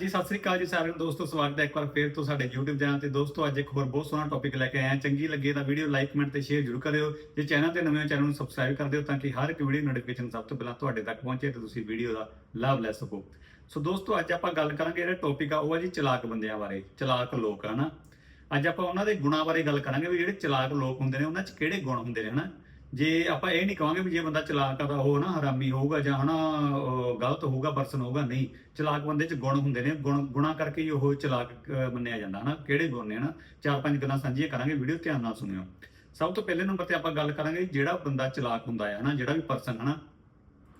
ਹਾਂਜੀ, ਸਤਿ ਸ੍ਰੀ ਅਕਾਲ ਜੀ ਸਾਰਿਆਂ ਨੂੰ। ਦੋਸਤੋ, ਸਵਾਗਤ ਹੈ ਇੱਕ ਵਾਰ ਫੇਰ ਤੋਂ ਸਾਡੇ YouTube ਚੈਨਲ ਤੇ। ਦੋਸਤੋ, ਅੱਜ ਇੱਕ ਹੋਰ ਬਹੁਤ ਸੋਹਣਾ ਟੌਪਿਕ ਲੈ ਕੇ ਆਇਆ ਚੰਗੀ ਲੱਗੇ ਤਾਂ ਵੀਡੀਓ ਲਾਈਕ ਕਮੈਂਟ ਤੇ ਸ਼ੇਅਰ ਜ਼ਰੂਰ ਕਰਿਓ। ਜੇ ਚੈਨਲ ਤੇ ਨਵੇਂ ਹੋ, ਚੈਨਲ ਨੂੰ ਸਬਸਕ੍ਰਾਈਬ ਕਰ ਦਿਓ ਤਾਂ ਕਿ ਹਰ ਇੱਕ ਵੀਡੀਓ ਨੋਟੀਫਿਕੇਸ਼ਨ ਸਭ ਤੋਂ ਪਹਿਲਾਂ ਤੁਹਾਡੇ ਤੱਕ ਪਹੁੰਚੇ ਤੇ ਤੁਸੀਂ ਵੀਡੀਓ ਦਾ ਲਾਭ ਲੈ ਸਕੋ। ਸੋ ਦੋਸਤੋ, ਅੱਜ ਆਪਾਂ ਗੱਲ ਕਰਾਂਗੇ ਜਿਹੜਾ ਟੌਪਿਕ ਆ, ਉਹ ਹੈ ਜੀ ਚਲਾਕ ਬੰਦਿਆਂ ਬਾਰੇ। ਚਲਾਕ ਲੋਕ ਆ ਅੱਜ ਆਪਾਂ ਉਹਨਾਂ ਦੇ ਗੁਣਾਂ ਬਾਰੇ ਗੱਲ ਕਰਾਂਗੇ ਵੀ ਜਿਹੜੇ ਚਲਾਕ ਲੋਕ ਹੁੰਦੇ ਨੇ, ਉਹਨਾਂ 'ਚ ਕਿਹੜੇ ਗੁਣ ਹੁੰਦੇ ਨੇ, ਹਨਾ? ਜੇ ਆਪਾਂ ਇਹ ਨਹੀਂ ਕਹਾਂਗੇ ਵੀ ਜੇ ਬੰਦਾ ਚਲਾਕ ਆ ਤਾਂ ਉਹ ਨਾ ਹਰਾਮੀ ਹੋਊਗਾ ਜਾਂ ਹਨਾ ਗਲਤ ਹੋਊਗਾ, ਪਰਸਨ ਹੋਊਗਾ, ਨਹੀਂ। ਚਲਾਕ ਬੰਦੇ 'ਚ ਗੁਣ ਹੁੰਦੇ ਨੇ, ਗੁਣ, ਗੁਣਾ ਕਰਕੇ ਹੀ ਉਹ ਚਲਾਕ ਮੰਨਿਆ ਜਾਂਦਾ ਹਨਾ। ਕਿਹੜੇ ਗੁਣ ਨੇ ਹਨਾ? ਚਾਰ ਪੰਜ ਗੱਲਾਂ ਸਾਂਝੀਆਂ ਕਰਾਂਗੇ, ਵੀਡੀਓ ਧਿਆਨ ਨਾਲ ਸੁਣਿਓ। ਸਭ ਤੋਂ ਪਹਿਲੇ ਨੰਬਰ ਤੇ ਆਪਾਂ ਗੱਲ ਕਰਾਂਗੇ ਜਿਹੜਾ ਬੰਦਾ ਚਲਾਕ ਹੁੰਦਾ ਹੈ ਹਨਾ, ਜਿਹੜਾ ਵੀ ਪਰਸਨ ਹਨਾ,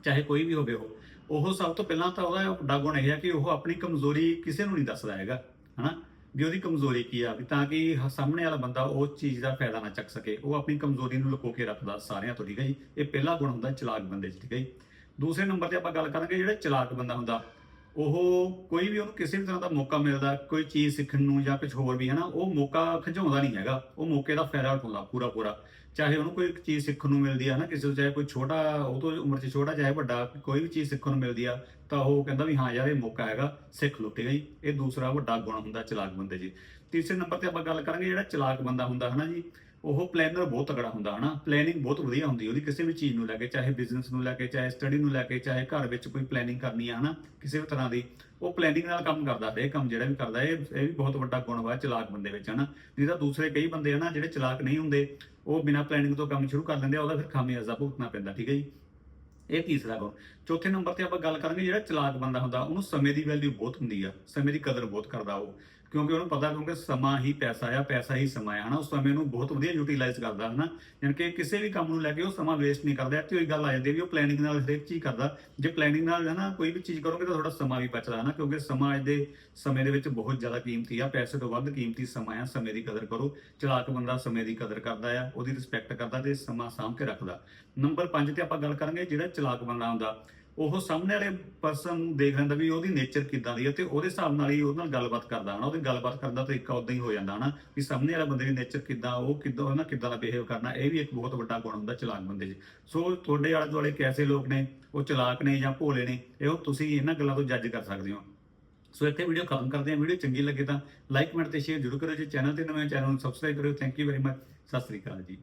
ਚਾਹੇ ਕੋਈ ਵੀ ਹੋਵੇ ਉਹ। ਉਹ ਸਭ ਤੋਂ ਪਹਿਲਾਂ ਤਾਂ ਉਹਦਾ ਵੱਡਾ ਗੁਣ ਇਹ ਹੈ ਕਿ ਉਹ ਆਪਣੀ ਕਮਜ਼ੋਰੀ ਕਿਸੇ ਨੂੰ ਨਹੀਂ ਦੱਸਦਾ ਹੈਗਾ, ਹਨਾ। ਵੀ ਉਹਦੀ ਕਮਜ਼ੋਰੀ ਕੀ ਆ, ਵੀ ਤਾਂ ਕਿ ਸਾਹਮਣੇ ਵਾਲਾ ਬੰਦਾ ਉਸ ਚੀਜ਼ ਦਾ ਫਾਇਦਾ ਨਾ ਚੱਕ ਸਕੇ। ਉਹ ਆਪਣੀ ਕਮਜ਼ੋਰੀ ਨੂੰ ਲੁਕੋ ਕੇ ਰੱਖਦਾ ਸਾਰਿਆਂ ਤੋਂ, ਠੀਕ ਹੈ ਜੀ? ਇਹ ਪਹਿਲਾ ਗੁਣ ਹੁੰਦਾ ਚਲਾਕ ਬੰਦੇ 'ਚ, ਠੀਕ ਹੈ ਜੀ? ਦੂਸਰੇ ਨੰਬਰ ਤੇ ਆਪਾਂ ਗੱਲ ਕਰਾਂਗੇ, ਜਿਹੜਾ ਚਲਾਕ ਬੰਦਾ ਹੁੰਦਾ ਉਹ ਕੋਈ ਵੀ ਉਹਨੂੰ ਕਿਸੇ ਵੀ ਤਰ੍ਹਾਂ ਦਾ ਮੌਕਾ ਮਿਲਦਾ, ਕੋਈ ਚੀਜ਼ ਸਿੱਖਣ ਨੂੰ ਜਾਂ ਕੁਝ ਹੋਰ ਵੀ ਹੈ ਨਾ ਉਹ ਮੌਕਾ ਖਿਝਾਉਂਦਾ ਨਹੀਂ ਹੈਗਾ। ਉਹ ਮੌਕੇ ਦਾ ਫਾਇਦਾ ਉਠਾਉਂਦਾ ਪੂਰਾ ਪੂਰਾ। ਚਾਹੇ ਉਹਨੂੰ ਕੋਈ ਚੀਜ਼ ਸਿੱਖਣ ਨੂੰ ਮਿਲਦੀ ਹੈ ਨਾ ਕਿਸੇ ਤੋਂ ਚਾਹੇ ਕੋਈ ਛੋਟਾ, ਉਹ ਤੋਂ ਉਮਰ 'ਚ ਛੋਟਾ, ਚਾਹੇ ਵੱਡਾ, ਕੋਈ ਵੀ ਚੀਜ਼ ਸਿੱਖਣ ਨੂੰ ਮਿਲਦੀ ਆ, ਤਾਂ ਉਹ ਕਹਿੰਦਾ ਵੀ ਹਾਂ ਯਾਰ, ਇਹ ਮੌਕਾ ਹੈਗਾ, ਸਿੱਖ ਲੁੱਟੇ ਗਈ ਇਹ ਦੂਸਰਾ ਵੱਡਾ ਗੁਣ ਹੁੰਦਾ ਚਲਾਕ ਬੰਦੇ ਜੀ ਤੀਸਰੇ ਨੰਬਰ ਤੇ ਆਪਾਂ ਗੱਲ ਕਰਾਂਗੇ ਜਿਹੜਾ ਚਲਾਕ ਬੰਦਾ ਹੁੰਦਾ ਹੈ ਨਾ ਜੀ। ਉਹ ਪਲੈਨਰ ਬਹੁਤ ਤਗੜਾ ਹੁੰਦਾ, ਹਨਾ? ਪਲੈਨਿੰਗ ਬਹੁਤ ਵਧੀਆ ਹੁੰਦੀ ਉਹਦੀ, ਕਿਸੇ ਵੀ ਚੀਜ਼ ਨੂੰ ਲੈ ਕੇ, ਚਾਹੇ ਬਿਜ਼ਨਸ ਨੂੰ ਲੈ ਕੇ, ਚਾਹੇ ਸਟੱਡੀ ਨੂੰ ਲੈ ਕੇ, ਚਾਹੇ ਘਰ ਵਿੱਚ ਕੋਈ ਪਲੈਨਿੰਗ ਕਰਨੀ ਆ, ਹਨਾ? ਕਿਸੇ ਵੀ ਤਰ੍ਹਾਂ ਦੀ। ਉਹ ਪਲੈਨਿੰਗ ਨਾਲ ਕੰਮ ਕਰਦਾ ਇਹ ਕੰਮ ਜਿਹੜਾ ਵੀ ਕਰਦਾ, ਇਹ ਇਹ ਵੀ ਬਹੁਤ ਵੱਡਾ ਗੁਣ ਵਾ ਚਲਾਕ ਬੰਦੇ ਵਿੱਚ, ਹਨਾ? ਨਹੀਂ ਤਾਂ ਦੂਸਰੇ ਕਈ ਬੰਦੇ, ਹਨਾ, ਜਿਹੜੇ ਚਲਾਕ ਨਹੀਂ ਹੁੰਦੇ, ਉਹ ਬਿਨਾਂ ਪਲੈਨਿੰਗ ਤੋਂ ਕੰਮ ਸ਼ੁਰੂ ਕਰ ਲੈਂਦੇ ਆ, ਉਹਦਾ ਫਿਰ ਖਾਮਿਆਜ਼ਾ ਭੁਗਤਣਾ ਪੈਂਦਾ, ਠੀਕ ਹੈ ਜੀ? ਇਹ ਤੀਸਰਾ ਗੁਣ। ਚੌਥੇ ਨੰਬਰ ਤੇ ਆਪਾਂ ਗੱਲ ਕਰਾਂਗੇ ਜਿਹੜਾ ਚਲਾਕ ਬੰਦਾ ਹੁੰਦਾ, ਉਹਨੂੰ ਸਮੇਂ ਦੀ ਵੈਲਿਊ ਬਹੁਤ ਹੁੰਦੀ ਆ, ਸਮੇਂ ਦੀ ਕਦਰ ਬਹੁਤ ਕਰਦਾ ਉਹ। ਕਿਉਂਕਿ ਉਹਨੂੰ ਪਤਾ ਕਿਉਂਕਿ ਸਮਾਂ ਹੀ ਪੈਸਾ ਆ, ਪੈਸਾ ਹੀ ਸਮਾਂ ਆ, ਹਨਾ? ਉਸ ਸਮੇਂ ਨੂੰ ਬਹੁਤ ਵਧੀਆ ਯੂਟਿਲਾਈਜ਼ ਕਰਦਾ, ਹਨਾ? ਯਾਨੀ ਕਿ ਕਿਸੇ ਵੀ ਕੰਮ ਨੂੰ ਲੈ ਕੇ ਉਹ ਸਮਾਂ ਵੇਸਟ ਨਹੀਂ ਕਰਦਾ ਤੇ ਉਹ ਗੱਲ ਆ ਜਾਂਦੀ ਹੈ ਵੀ ਉਹ ਪਲੈਨਿੰਗ ਨਾਲ ਹਰੇਕ ਚੀਜ਼ ਕਰਦਾ। ਜੇ ਪਲੈਨਿੰਗ ਨਾਲ ਹੈ ਨਾ ਕੋਈ ਵੀ ਚੀਜ਼ ਕਰੋਗੇ ਤਾਂ ਤੁਹਾਡਾ ਸਮਾਂ ਵੀ ਬਚਦਾ, ਹਨਾ? ਕਿਉਂਕਿ ਸਮਾਂ ਅੱਜ ਦੇ ਸਮੇਂ ਦੇ ਵਿੱਚ ਬਹੁਤ ਜ਼ਿਆਦਾ ਕੀਮਤੀ ਆ, ਪੈਸੇ ਤੋਂ ਵੱਧ ਕੀਮਤੀ ਸਮਾਂ ਆ, ਸਮੇਂ ਦੀ ਕਦਰ ਕਰੋ। ਚਲਾਕ ਬੰਦਾ ਸਮੇਂ ਦੀ ਕਦਰ ਕਰਦਾ ਆ, ਉਹਦੀ ਰਿਸਪੈਕਟ ਕਰਦਾ ਤੇ ਸਮਾਂ ਸਾਂਭ ਕੇ ਰੱਖਦਾ। ਨੰਬਰ 5 ਤੇ ਆਪਾਂ ਗੱਲ ਕਰਾਂਗੇ ਜਿਹੜਾ ਚਲਾਕ ਬੰਦਾ ਹੁੰਦਾ। ਉਹ ਸਾਹਮਣੇ ਵਾਲੇ ਪਰਸਨ ਨੂੰ ਦੇਖ ਲੈਂਦਾ ਵੀ ਉਹਦੀ ਨੇਚਰ ਕਿੱਦਾਂ ਦੀ ਹੈ ਤੇ ਉਹਦੇ ਹਿਸਾਬ ਨਾਲ ਹੀ ਉਹਦੇ ਨਾਲ ਗੱਲਬਾਤ ਕਰਦਾ ਹਨਾ, ਉਹਦੀ ਗੱਲਬਾਤ ਕਰਨ ਦਾ ਤਰੀਕਾ ਉਦਾਂ ਹੀ ਹੋ ਜਾਂਦਾ ਹਨਾ, ਵੀ ਸਾਹਮਣੇ ਵਾਲੇ ਬੰਦੇ ਦੀ ਨੇਚਰ ਕਿੱਦਾਂ, ਉਹ ਕਿੱਦਾਂ ਉਹਨਾਂ ਕਿੱਦਾਂ ਦਾ ਬਿਹੇਵ ਕਰਨਾ, ਇਹ ਵੀ ਇੱਕ ਬਹੁਤ ਵੱਡਾ ਗੁਣ ਹੁੰਦਾ ਚਲਾਕ ਬੰਦੇ 'ਚ। ਸੋ ਤੁਹਾਡੇ ਆਲੇ ਦੁਆਲੇ ਕੈਸੇ ਲੋਕ ਨੇ, ਉਹ ਚਲਾਕ ਨੇ ਜਾਂ ਭੋਲੇ ਨੇ, ਇਹ ਉਹ ਤੁਸੀਂ ਇਹਨਾਂ ਗੱਲਾਂ ਤੋਂ ਜੱਜ ਕਰ ਸਕਦੇ ਹੋ। ਸੋ ਇੱਥੇ ਵੀਡੀਓ ਖਤਮ ਕਰਦੇ ਹਾਂ ਵੀਡੀਓ ਚੰਗੀ ਲੱਗੇ ਤਾਂ ਲਾਈਕ ਕਮੈਂਟ ਤੇ ਸ਼ੇਅਰ ਜ਼ਰੂਰ ਕਰਿਓ ਜੇ ਚੈਨਲ ਤੇ ਨਵੇਂ ਚੈਨਲ ਨੂੰ ਸਬਸਕ੍ਰਾਈਬ ਕਰਿਓ। Thank you very much Sat Sri ਅਕਾਲ ਜੀ।